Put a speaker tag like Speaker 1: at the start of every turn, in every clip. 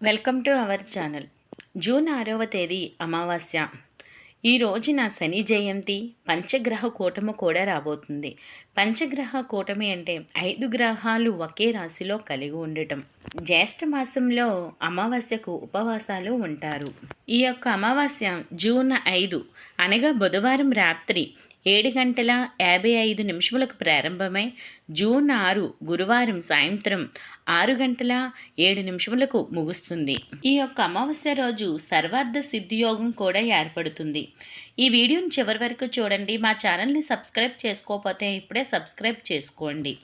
Speaker 1: Welcome to our channel. June ఆరవ తేదీ అమావాస్య. ఈ రోజున శని జయంతి పంచగ్రహ కూటమి కూడా రాబోతుంది. పంచగ్రహ కూటమి అంటే ఐదు గ్రహాలు ఒకే రాశిలో కలిగి ఉండటం. జ్యేష్ఠ మాసంలో అమావాస్యకు ఉపవాసాలు ఉంటారు. ఈ యొక్క అమావాస్య జూన్ ఐదు అనగా బుధవారం రాత్రి ఏడు గంటల యాభై ఐదు నిమిషములకు ప్రారంభమై జూన్ ఆరు గురువారం సాయంత్రం ఆరు గంటల ఏడు నిమిషములకు ముగుస్తుంది. ఈ యొక్క అమావాస్య రోజు సర్వార్థ సిద్ధియోగం కూడా ఏర్పడుతుంది. ఈ వీడియోని చివరి వరకు చూడండి. మా ఛానల్ని సబ్స్క్రైబ్ చేసుకోకపోతే ఇప్పుడే సబ్స్క్రైబ్ చేసుకోండి.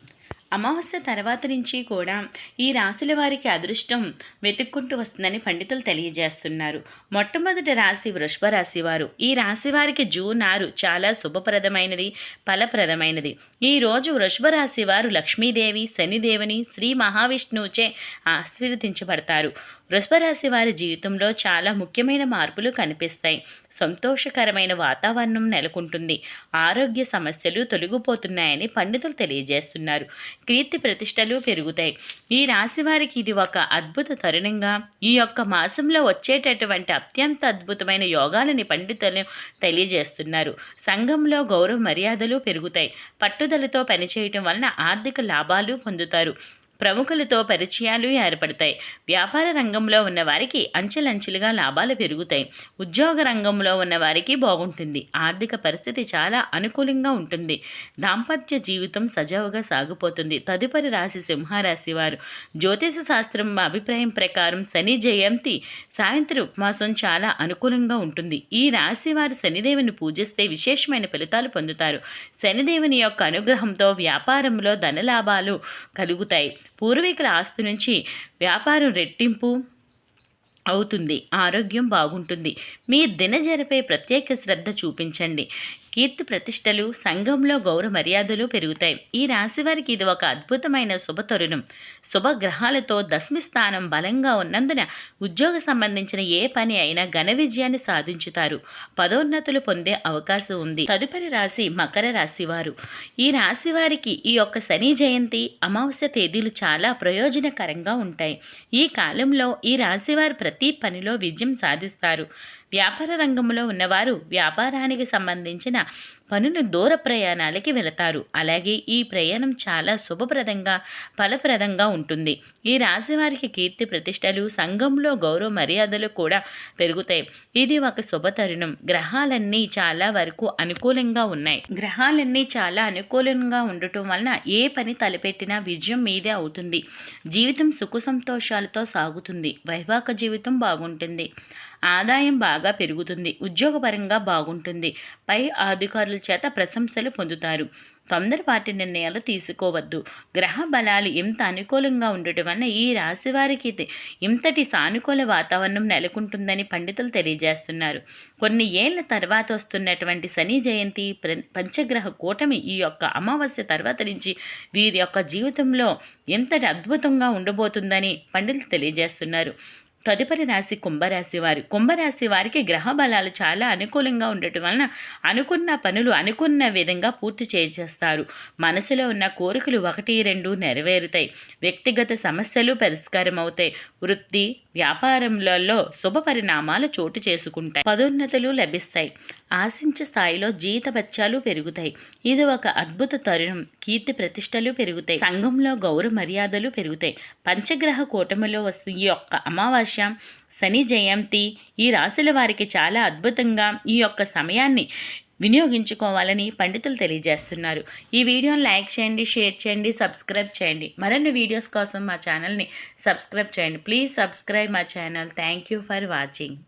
Speaker 1: అమావాస్య తర్వాత నుంచి కూడా ఈ రాశుల వారికి అదృష్టం వెతుక్కుంటూ వస్తుందని పండితులు తెలియజేస్తున్నారు. మొట్టమొదటి రాశి వృషభ రాశి వారు. ఈ రాశి వారికి జూన్ ఆరు చాలా శుభప్రదమైనది ఫలప్రదమైనది. ఈ రోజు వృషభ రాశి వారు లక్ష్మీదేవి శనిదేవిని శ్రీ మహావిష్ణువుచే ఆశీర్వదించబడతారు. వృషభరాశి వారి జీవితంలో చాలా ముఖ్యమైన మార్పులు కనిపిస్తాయి. సంతోషకరమైన వాతావరణం నెలకొంటుంది. ఆరోగ్య సమస్యలు తొలగిపోతున్నాయని పండితులు తెలియజేస్తున్నారు. కీర్తి ప్రతిష్టలు పెరుగుతాయి. ఈ రాశి వారికి ఇది ఒక అద్భుత తరుణంగా ఈ యొక్క మాసంలో వచ్చేటటువంటి అత్యంత అద్భుతమైన యోగాలని పండితులు తెలియజేస్తున్నారు. సంఘంలో గౌరవ మర్యాదలు పెరుగుతాయి. పట్టుదలతో పనిచేయటం వలన ఆర్థిక లాభాలు పొందుతారు. ప్రముఖులతో పరిచయాలు ఏర్పడతాయి. వ్యాపార రంగంలో ఉన్న వారికి అంచెలంచెలుగా లాభాలు పెరుగుతాయి. ఉద్యోగ రంగంలో ఉన్న వారికి బాగుంటుంది. ఆర్థిక పరిస్థితి చాలా అనుకూలంగా ఉంటుంది. దాంపత్య జీవితం సజావుగా సాగిపోతుంది. తదుపరి రాశి సింహరాశి వారు. జ్యోతిష శాస్త్రం అభిప్రాయం ప్రకారం శని జయంతి సాయంత్రం ఉపవాసం చాలా అనుకూలంగా ఉంటుంది. ఈ రాశి వారు శనిదేవుని పూజిస్తే విశేషమైన ఫలితాలు పొందుతారు. శనిదేవుని యొక్క అనుగ్రహంతో వ్యాపారంలో ధనలాభాలు కలుగుతాయి. పూర్వీకుల ఆస్తి నుంచి వ్యాపారం రెట్టింపు అవుతుంది. ఆరోగ్యం బాగుంటుంది. మీ దినజరపై ప్రత్యేక శ్రద్ధ చూపించండి. కీర్తి ప్రతిష్టలు సంఘంలో గౌరవ మర్యాదలు పెరుగుతాయి. ఈ రాశి వారికి ఇది ఒక అద్భుతమైన శుభతరుణం. శుభగ్రహాలతో దశమి స్థానం బలంగా ఉన్నందున ఉద్యోగ సంబంధించిన ఏ పని అయినా ఘన విజయాన్ని సాధించుతారు. పదోన్నతులు పొందే అవకాశం ఉంది. తదుపరి రాశి మకర రాశి వారు. ఈ రాశి వారికి ఈ యొక్క శని జయంతి అమావాస్య తేదీలు చాలా ప్రయోజనకరంగా ఉంటాయి. ఈ కాలంలో ఈ రాశివారు ప్రతి పనిలో విజయం సాధిస్తారు. వ్యాపార రంగంలో ఉన్నవారు వ్యాపారానికి సంబంధించిన పనులు దూర ప్రయాణాలకి వెళతారు. అలాగే ఈ ప్రయాణం చాలా శుభప్రదంగా ఫలప్రదంగా ఉంటుంది. ఈ రాశి వారికి కీర్తి ప్రతిష్టలు సంఘంలో గౌరవ మర్యాదలు కూడా పెరుగుతాయి. ఇది ఒక శుభతరుణం. గ్రహాలన్నీ చాలా వరకు అనుకూలంగా ఉన్నాయి. గ్రహాలన్నీ చాలా అనుకూలంగా ఉండటం వలన ఏ పని తలపెట్టినా విజయం మీదే అవుతుంది. జీవితం సుఖ సంతోషాలతో సాగుతుంది. వైవాహిక జీవితం బాగుంటుంది. ఆదాయం బాగా పెరుగుతుంది. ఉద్యోగపరంగా బాగుంటుంది. పై అధికారుల చేత ప్రశంసలు పొందుతారు. తొందరపాటి నిర్ణయాలు తీసుకోవద్దు. గ్రహ బలాలు ఎంత అనుకూలంగా ఉండటం వలన ఈ రాశి వారికి ఇంతటి సానుకూల వాతావరణం నెలకొంటుందని పండితులు తెలియజేస్తున్నారు. కొన్ని ఏళ్ళ తర్వాత వస్తున్నటువంటి శని జయంతి పంచగ్రహ కూటమి ఈ యొక్క అమావాస్య తర్వాత నుంచి వీరి యొక్క జీవితంలో ఎంతటి అద్భుతంగా ఉండబోతుందని పండితులు తెలియజేస్తున్నారు. తదుపరి రాశి కుంభరాశి వారి. కుంభరాశి వారికి గ్రహ బలాలు చాలా అనుకూలంగా ఉండటం వలన అనుకున్న పనులు అనుకున్న విధంగా పూర్తి చేసేస్తారు. మనసులో ఉన్న కోరికలు ఒకటి రెండు నెరవేరుతాయి. వ్యక్తిగత సమస్యలు పరిష్కారం అవుతాయి వృత్తి వ్యాపారంలో శుభ పరిణామాలు చోటు చేసుకుంటాయి. పదోన్నతులు లభిస్తాయి. ఆశించే స్థాయిలో జీతభత్యాలు పెరుగుతాయి. ఇది ఒక అద్భుత తరుణం. కీర్తి ప్రతిష్టలు పెరుగుతాయి. సంఘంలో గౌరవ మర్యాదలు పెరుగుతాయి. పంచగ్రహ కూటమిలో వస్తుంది ఈ యొక్క అమావాస్య శని జయంతి ఈ రాశుల వారికి చాలా అద్భుతంగా ఈ యొక్క సమయాన్ని వినియోగించుకోవాలని పండితులు తెలియజేస్తున్నారు. ఈ వీడియోని లైక్ చేయండి షేర్ చేయండి సబ్స్క్రైబ్ చేయండి. మరిన్ని వీడియోస్ కోసం మా ఛానల్ని సబ్స్క్రైబ్ చేయండి. ప్లీజ్ సబ్స్క్రైబ్ మా channel. Thank you for watching.